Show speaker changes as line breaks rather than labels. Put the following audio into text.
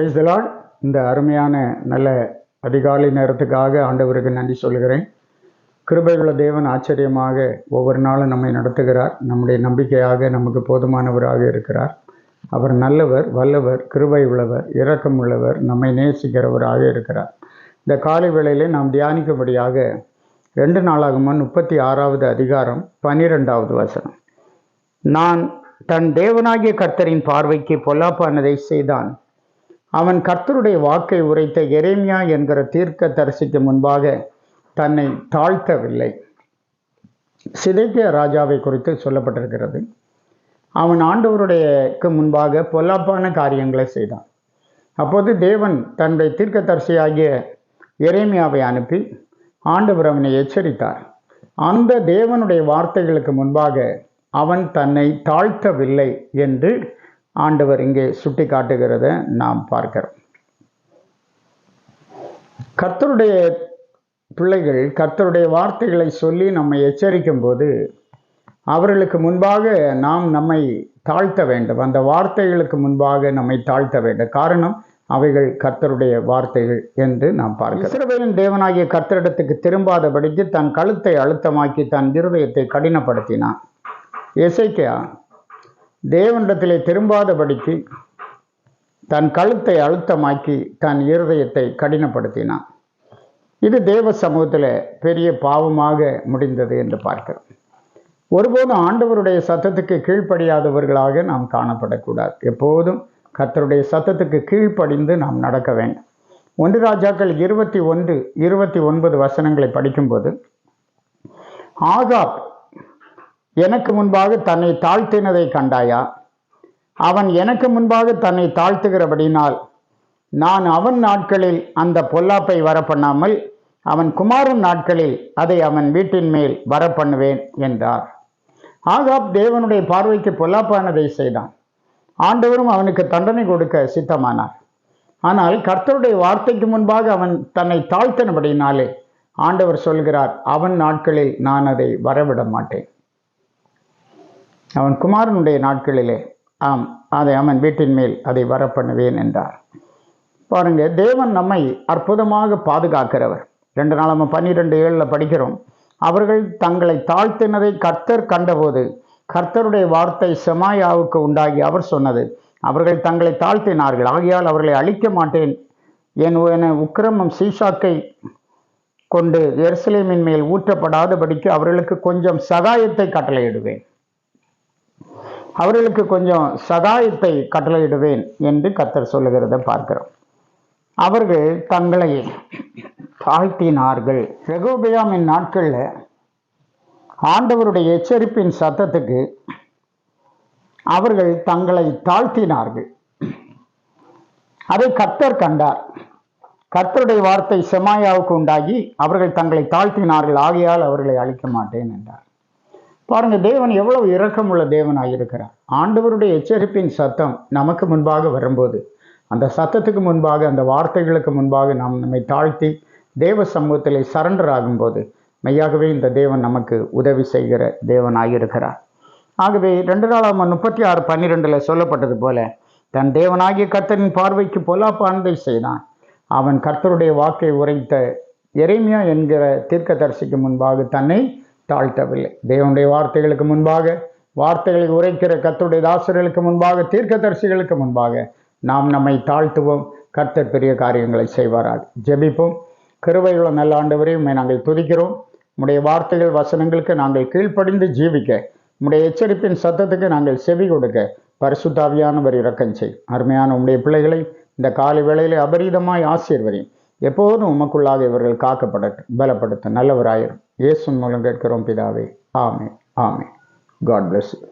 பிரைஸ்லாட் இந்த அருமையான நல்ல அதிகாலை நேரத்துக்காக ஆண்டவருக்கு நன்றி சொல்கிறேன் கிருபையுள்ள தேவன் ஆச்சரியமாக ஒவ்வொரு நாளும் நம்மை நடத்துகிறார். நம்முடைய நம்பிக்கையாக நமக்கு போதுமானவராக இருக்கிறார். அவர் நல்லவர் வல்லவர் கிருபை உள்ளவர் இரக்கம் உள்ளவர் நம்மை நேசிக்கிறவராக இருக்கிறார். இந்த காலை வேளையிலே நாம் தியானிக்கும்படியாக ரெண்டு நாளாகுமா முப்பத்தி ஆறாவது அதிகாரம் பன்னிரெண்டாவது வசனம். நான் தன் தேவனாகிய கர்த்தரின் பார்வைக்கு பொல்லாப்பானதை செய்தான். அவன் கர்த்தருடைய வாக்கை உரைத்த எரேமியா என்கிற தீர்க்க தரிசிக்கு முன்பாக தன்னை தாழ்த்தவில்லை. சிதைக்கிய ராஜாவை குறித்து சொல்லப்பட்டிருக்கிறது. அவன் ஆண்டவருடையக்கு முன்பாக பொல்லாப்பான காரியங்களை செய்தான். அப்போது தேவன் தன்னுடைய தீர்க்கதரிசியாகிய எரேமியாவை அனுப்பி ஆண்டவர் அவனை எச்சரித்தார். அந்த தேவனுடைய வார்த்தைகளுக்கு முன்பாக அவன் தன்னை தாழ்த்தவில்லை என்று ஆண்டவர் இங்கே சுட்டி காட்டுகிறத நாம் பார்க்கிறோம். கர்த்தருடைய பிள்ளைகள் கர்த்தருடைய வார்த்தைகளை சொல்லி நம்மை எச்சரிக்கும் போது அவர்களுக்கு முன்பாக நாம் நம்மை தாழ்த்த வேண்டும். அந்த வார்த்தைகளுக்கு முன்பாக நம்மை தாழ்த்த வேண்டும். காரணம் அவைகள் கர்த்தருடைய வார்த்தைகள் என்று நாம் பார்க்கிறோம். இஸ்ரவேலின் தேவனாகிய கர்த்தரிடத்துக்கு திரும்பாதபடிக்கு தன் கழுத்தை அழுத்தமாக்கி தன் இருதயத்தை கடினப்படுத்தினான். எசைக்கியா தேவனிடத்திலே திரும்பாதபடிக்கு தன் கழுத்தை அழுத்தமாக்கி தன் இருதயத்தை கடினப்படுத்தினான். இது தேவ சமூகத்தில் பெரிய பாவமாக முடிந்தது என்று பார்க்கிறோம். ஒருபோதும் ஆண்டவருடைய சத்தத்துக்கு கீழ்ப்படியாதவர்களாக நாம் காணப்படக்கூடாது. எப்போதும் கர்த்தருடைய சத்தத்துக்கு கீழ்ப்படிந்து நாம் நடக்க வேண்டும். ஒன்று ராஜாக்கள் இருபத்தி ஒன்று இருபத்தி ஒன்பது வசனங்களை படிக்கும்போது ஆகாப் எனக்கு முன்பாக தன்னை தாழ்த்தினதை கண்டாயா? அவன் எனக்கு முன்பாக தன்னை தாழ்த்துகிறபடினால் நான் அவன் நாட்களில் அந்த பொல்லாப்பை வரப்பண்ணாமல் அவன் குமாரன் நாட்களில் அதை அவன் வீட்டின் மேல் வரப்பண்ணுவேன் என்றார். ஆகாப் தேவனுடைய பார்வைக்கு பொல்லாப்பானதை செய்தான். ஆண்டவரும் அவனுக்கு தண்டனை கொடுக்க சித்தமானார். ஆனால் கர்த்தருடைய வார்த்தைக்கு முன்பாக அவன் தன்னை தாழ்த்தினபடினாலே ஆண்டவர் சொல்கிறார் அவன் நாட்களில் நான் அதை வரவிட மாட்டேன் அவன் குமாரனுடைய நாட்களிலே ஆம் அதை அவன் வீட்டின் மேல் அதை வரப்பண்ணுவேன் என்றார். பாருங்க தேவன் நம்மை அற்புதமாக பாதுகாக்கிறவர். ரெண்டு நாள் நம்ம பன்னிரெண்டு ஏழில் படிக்கிறோம். அவர்கள் தங்களை தாழ்த்தினதை கர்த்தர் கண்டபோது கர்த்தருடைய வார்த்தை செமாயாவுக்கு உண்டாகி அவர் சொன்னது அவர்கள் தங்களை தாழ்த்தினார்கள் ஆகையால் அவர்களை அழிக்க மாட்டேன். என் என உக்கிரமம் சீஷாக்கை கொண்டு எருசலேமின் மேல் ஊற்றப்படாதபடிக்கு அவர்களுக்கு கொஞ்சம் சகாயத்தை கட்டளையிடுவேன். அவர்களுக்கு கொஞ்சம் சகாயத்தை கட்டளையிடுவேன் என்று கத்தர் சொல்லுகிறத பார்க்கிறோம். அவர்கள் தங்களை தாழ்த்தினார்கள். ரெகோபியாமின் நாட்களில் ஆண்டவருடைய எச்சரிப்பின் சத்தத்துக்கு அவர்கள் தங்களை தாழ்த்தினார்கள். அதை கர்த்தர் கண்டார். கர்த்தருடைய வார்த்தை செமாயாவுக்கு உண்டாகி அவர்கள் தங்களை தாழ்த்தினார்கள். ஆகையால் அவர்களை அழிக்க மாட்டேன் என்றார். பாருங்க தேவன் எவ்வளவு இரக்கமுள்ள தேவனாக இருக்கிறார் ஆண்டவருடைய எச்சரிப்பின் சத்தம் நமக்கு முன்பாக வரும்போது அந்த சத்தத்துக்கு முன்பாக அந்த வார்த்தைகளுக்கு முன்பாக நாம் நம்மை தாழ்த்தி தேவ சமூகத்தில் சரண்டர் ஆகும்போது மெய்யாகவே இந்த தேவன் நமக்கு உதவி செய்கிற தேவனாயிருக்கிறார். ஆகவே ரெண்டு நாளாம் முப்பத்தி ஆறு பன்னிரெண்டில் சொல்லப்பட்டது போல தன் தேவனாகிய கர்த்தரின் பார்வைக்கு பொல்லாப்பானதை செய்தான். அவன் கர்த்தருடைய வாக்கை உரைத்த எரேமியா என்கிற தீர்க்கதரிசிக்கு முன்பாக தன்னை தாழ்த்தவில்லை. தேவனுடைய வார்த்தைகளுக்கு முன்பாக வார்த்தைகளை உரைக்கிற கத்துடைய தாசர்களுக்கு முன்பாக தீர்க்கதரிசிகளுக்கு முன்பாக நாம் நம்மை தாழ்த்துவோம். கர்த்தர் பெரிய காரியங்களை செய்வாராக. ஜெபிப்போம். கிருவையுள்ள நல்ல ஆண்டவரை உண்மை நாங்கள் துதிக்கிறோம். உடைய வார்த்தைகள் வசனங்களுக்கு நாங்கள் கீழ்ப்படிந்து ஜீவிக்க உடைய எச்சரிப்பின் சத்தத்துக்கு நாங்கள் செவி கொடுக்க பரிசுத்தாவியானவர் இறக்கம் செய். அருமையான உடைய பிள்ளைகளை இந்த காலை வேளையிலே அபரீதமாய் ஆசீர்வதியும். எப்போதும் உமக்குள்ளாக இவர்கள் காக்கப்படட்டும் பலப்படுத்த நல்லவராயிரும். இயேசு மூலம் கேட்கிறோம் பிதாவே. ஆமே ஆமே காட் பிளஸ் யூ